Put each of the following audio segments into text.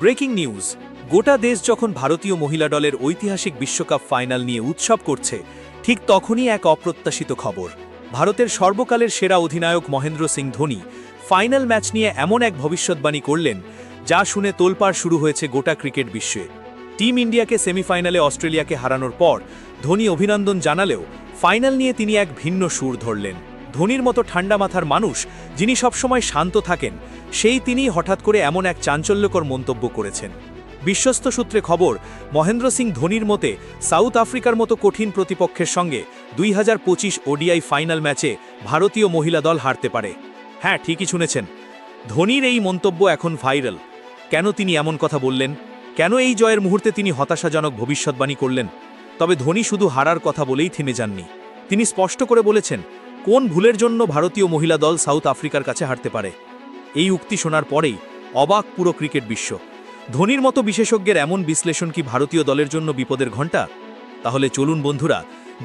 Breaking news. গোটা দেশ যখন ভারতীয় মহিলা দলের ঐতিহাসিক বিশ্বকাপ ফাইনাল নিয়ে উৎসব করছে, ঠিক তখনই এক অপ্রত্যাশিত খবর। ভারতের সর্বকালের সেরা অধিনায়ক মহেন্দ্র সিং ধোনি ফাইনাল ম্যাচ নিয়ে এমন এক ভবিষ্যৎবাণী করলেন, যা শুনে তোলপাড় শুরু হয়েছে গোটা ক্রিকেট বিশ্বে। টিম ইন্ডিয়াকে সেমিফাইনালে অস্ট্রেলিয়াকে হারানোর পর ধোনি অভিনন্দন জানালেও ফাইনাল নিয়ে তিনি এক ভিন্ন সুর ধরলেন। ধোনির মতো ঠান্ডা মাথার মানুষ যিনি সবসময় শান্ত থাকেন, সেই তিনি হঠাৎ করে এমন এক চাঞ্চল্যকর মন্তব্য করেছেন। বিশ্বস্ত সূত্রে খবর, মহেন্দ্র সিং ধোনির মতে, সাউথ আফ্রিকার মতো কঠিন প্রতিপক্ষের সঙ্গে দুই হাজার পঁচিশ ওডিআই ফাইনাল ম্যাচে ভারতীয় মহিলা দল হারতে পারে। হ্যাঁ ঠিকই শুনেছেন। ধোনির এই মন্তব্য এখন ভাইরাল। কেন তিনি এমন কথা বললেন? কেন এই জয়ের মুহূর্তে তিনি হতাশাজনক ভবিষ্যৎবাণী করলেন? তবে ধোনি শুধু হারার কথা বলেই থেমে যাননি। তিনি স্পষ্ট করে বলেছেন কোন ভুলের জন্য ভারতীয় মহিলা দল সাউথ আফ্রিকার কাছে হারতে পারে? এই উক্তি শোনার পরেই অবাক পুরো ক্রিকেট বিশ্ব। ধোনির মতো বিশেষজ্ঞের এমন বিশ্লেষণ কি ভারতীয় দলের জন্য বিপদের ঘণ্টা? তাহলে চলুন বন্ধুরা,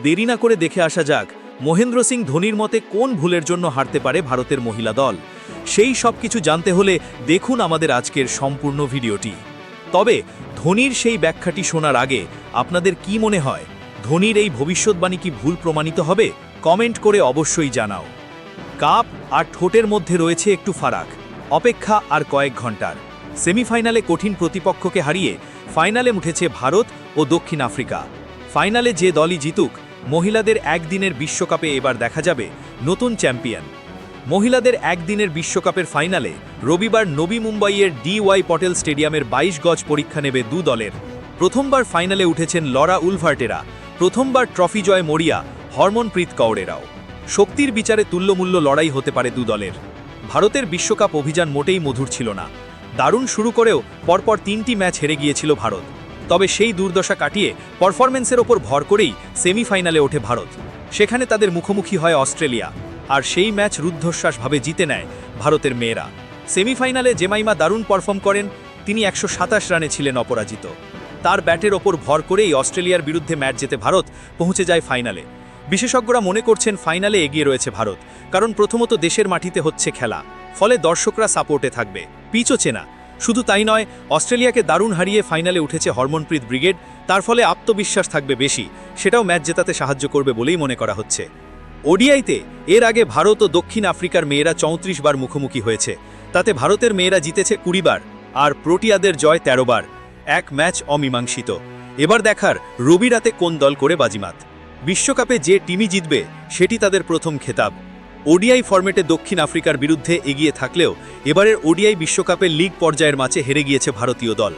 দেরি না করে দেখে আসা যাক মহেন্দ্র সিং ধোনির মতে কোন ভুলের জন্য হারতে পারে ভারতের মহিলা দল? সেই সব কিছু জানতে হলে দেখুন আমাদের আজকের সম্পূর্ণ ভিডিওটি। তবে ধোনির সেই ব্যাখ্যাটি শোনার আগে আপনাদের কি মনে হয়, ধোনির এই ভবিষ্যৎবাণী কি ভুল প্রমাণিত হবে? কমেন্ট করে অবশ্যই জানাও। কাপ আর ঠোঁটের মধ্যে রয়েছে একটু ফারাক। অপেক্ষা আর কয়েক ঘণ্টার সেমিফাইনালে কঠিন প্রতিপক্ষকে হারিয়ে ফাইনালে উঠেছে ভারত ও দক্ষিণ আফ্রিকা। ফাইনালে যে দলই জিতুক, মহিলাদের একদিনের বিশ্বকাপে এবার দেখা যাবে নতুন চ্যাম্পিয়ন। মহিলাদের একদিনের বিশ্বকাপের ফাইনালে রবিবার নবী মুম্বাইয়ের ডিওয়াই পটেল স্টেডিয়ামের ২২ গজ পরীক্ষা নেবে দু দলের। প্রথমবার ফাইনালে উঠেছেন লরা উলভার্টেরা। প্রথমবার ট্রফি জয় মরিয়া হরমনপ্রীত কৌরেরাও শক্তির বিচারে তুল্যমূল্য লড়াই হতে পারে দু দলের। ভারতের বিশ্বকাপ অভিযান মোটেই মধুর ছিল না। দারুণ শুরু করেও পরপর তিনটি ম্যাচ হেরে গিয়েছিল ভারত। তবে সেই দুর্দশা কাটিয়ে পারফরমেন্সের ওপর ভর করেই সেমিফাইনালে ওঠে ভারত। সেখানে তাদের মুখোমুখি হয় অস্ট্রেলিয়া। আর সেই ম্যাচ রুদ্ধশ্বাসভাবে জিতে নেয় ভারতের মেয়েরা। সেমিফাইনালে জেমাইমা দারুণ পারফর্ম করেন, তিনি একশো সাতাশ রানে ছিলেন অপরাজিত। তার ব্যাটের ওপর ভর করেই অস্ট্রেলিয়ার বিরুদ্ধে ম্যাচ জেতে ভারত পৌঁছে যায় ফাইনালে। বিশেষজ্ঞরা মনে করছেন ফাইনালে এগিয়ে রয়েছে ভারত, কারণ প্রথমত দেশের মাটিতে হচ্ছে খেলা, ফলে দর্শকরা সাপোর্টে থাকবে। পিচও চেনা। শুধু তাই নয়, অস্ট্রেলিয়াকে দারুণ হারিয়ে ফাইনালে উঠেছে হরমনপ্রীত ব্রিগেড, তার ফলে আত্মবিশ্বাস থাকবে বেশি। সেটাও ম্যাচ জেতাতে সাহায্য করবে বলেই মনে করা হচ্ছে। ওডিআইতে এর আগে ভারত ও দক্ষিণ আফ্রিকার মেয়েরা চৌত্রিশ বার মুখোমুখি হয়েছে। তাতে ভারতের মেয়েরা জিতেছে কুড়ি বার আর প্রোটিয়াদের জয় ১৩ বার। এক ম্যাচ অমীমাংসিত। এবার দেখার রবি রাতে কোন দল করে বাজিমাত। বিশ্বকাপে যে টিমই জিতবে, সেটি তাদের প্রথম খেতাব। ওডিআই ফরম্যাটে দক্ষিণ আফ্রিকার বিরুদ্ধে এগিয়ে থাকলেও এবারের ওডিআই বিশ্বকাপে লিগ পর্যায়ের ম্যাচে হেরে গিয়েছে ভারতীয় দল।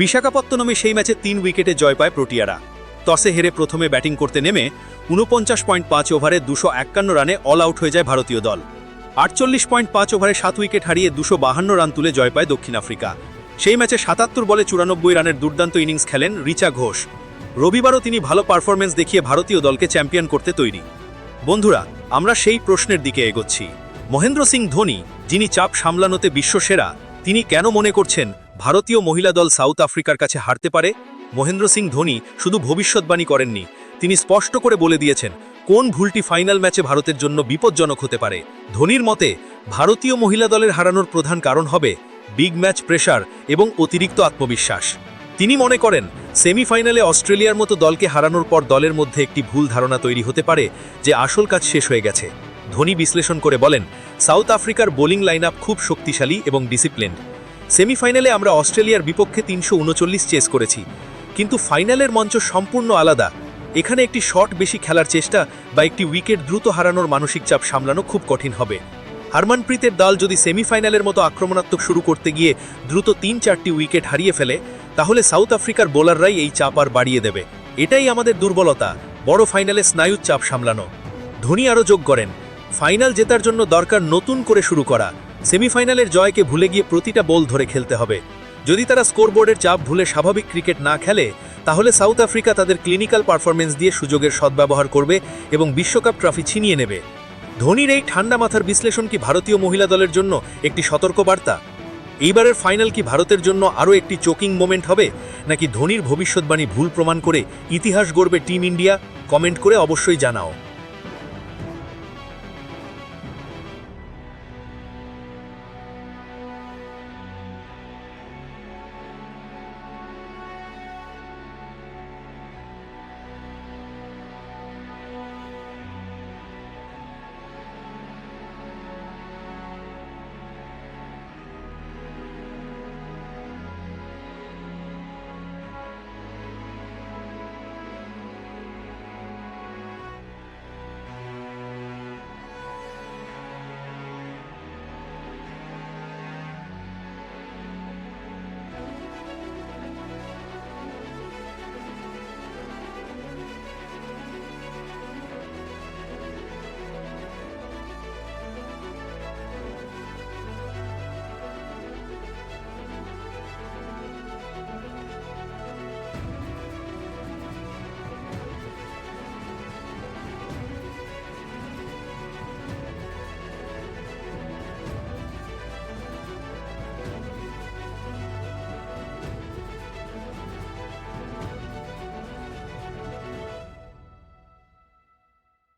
বিশাখাপত্তনমে সেই ম্যাচে তিন উইকেটে জয় পায় প্রোটিয়ারা। টসে হেরে প্রথমে ব্যাটিং করতে নেমে উনপঞ্চাশ পয়েন্ট পাঁচ ওভারে দুশো একান্ন রানে অল আউট হয়ে যায় ভারতীয় দল। আটচল্লিশ পয়েন্ট পাঁচ ওভারে সাত উইকেট হারিয়ে দুশো বাহান্ন রান তুলে জয় পায় দক্ষিণ আফ্রিকা। সেই ম্যাচে সাতাত্তর বলে চুরানব্বই রানের দুর্দান্ত ইনিংস খেলেন রিচা ঘোষ। রবিবারও তিনি ভালো পারফরমেন্স দেখিয়ে ভারতীয় দলকে চ্যাম্পিয়ন করতে তৈরি। বন্ধুরা, আমরা সেই প্রশ্নের দিকে এগোচ্ছি। মহেন্দ্র সিং ধোনি, যিনি চাপ সামলানোতে বিশ্বসেরা, তিনি কেন মনে করছেন ভারতীয় মহিলা দল সাউথ আফ্রিকার কাছে হারতে পারে? মহেন্দ্র সিং ধোনি শুধু ভবিষ্যৎবাণী করেননি, তিনি স্পষ্ট করে বলে দিয়েছেন, কোন ভুলটি ফাইনাল ম্যাচে ভারতের জন্য বিপজ্জনক হতে পারে? ধোনির মতে, ভারতীয় মহিলা দলের হারানোর প্রধান কারণ হবে বিগ ম্যাচ প্রেশার এবং অতিরিক্ত আত্মবিশ্বাস। তিনি মনে করেন সেমিফাইনালে অস্ট্রেলিয়ার মতো দলকে হারানোর পর দলের মধ্যে একটি ভুল ধারণা তৈরি হতে পারে যে আসল কাজ শেষ হয়ে গেছে। ধোনি বিশ্লেষণ করে বলেন, সাউথ আফ্রিকার বোলিং লাইন খুব শক্তিশালী এবং ডিসিপ্লিনড। সেমিফাইনালে আমরা অস্ট্রেলিয়ার বিপক্ষে তিনশো উনচল্লিশ চেস করেছি, কিন্তু ফাইনালের মঞ্চ সম্পূর্ণ আলাদা। এখানে একটি শট বেশি খেলার চেষ্টা বা একটি উইকেট দ্রুত হারানোর মানসিক চাপ সামলানো খুব কঠিন হবে। হারমানপ্রীতের দল যদি সেমিফাইনালের মতো আক্রমণাত্মক শুরু করতে গিয়ে দ্রুত তিন চারটি উইকেট হারিয়ে ফেলে, তাহলে সাউথ আফ্রিকার বোলাররাই এই চাপ আর বাড়িয়ে দেবে। এটাই আমাদের দুর্বলতা, বড় ফাইনালে স্নায়ুর চাপ সামলানো। ধোনি আরও যোগ করেন, ফাইনাল জেতার জন্য দরকার নতুন করে শুরু করা। সেমিফাইনালের জয়কে ভুলে গিয়ে প্রতিটা বল ধরে খেলতে হবে। যদি তারা স্কোরবোর্ডের চাপ ভুলে স্বাভাবিক ক্রিকেট না খেলে, তাহলে সাউথ আফ্রিকা তাদের ক্লিনিক্যাল পারফরমেন্স দিয়ে সুযোগের সদ্ব্যবহার করবে এবং বিশ্বকাপ ট্রফি ছিনিয়ে নেবে। ধোনির এই ঠান্ডা মাথার বিশ্লেষণ কি ভারতীয় মহিলা দলের জন্য একটি সতর্ক বার্তা এইবারের ফাইনাল কি ভারতের জন্য আরও একটি চোকিং মোমেন্ট হবে? নাকি ধোনির ভবিষ্যৎবাণী ভুল প্রমাণ করে ইতিহাস গড়বে টিম ইন্ডিয়া? কমেন্ট করে অবশ্যই জানাও।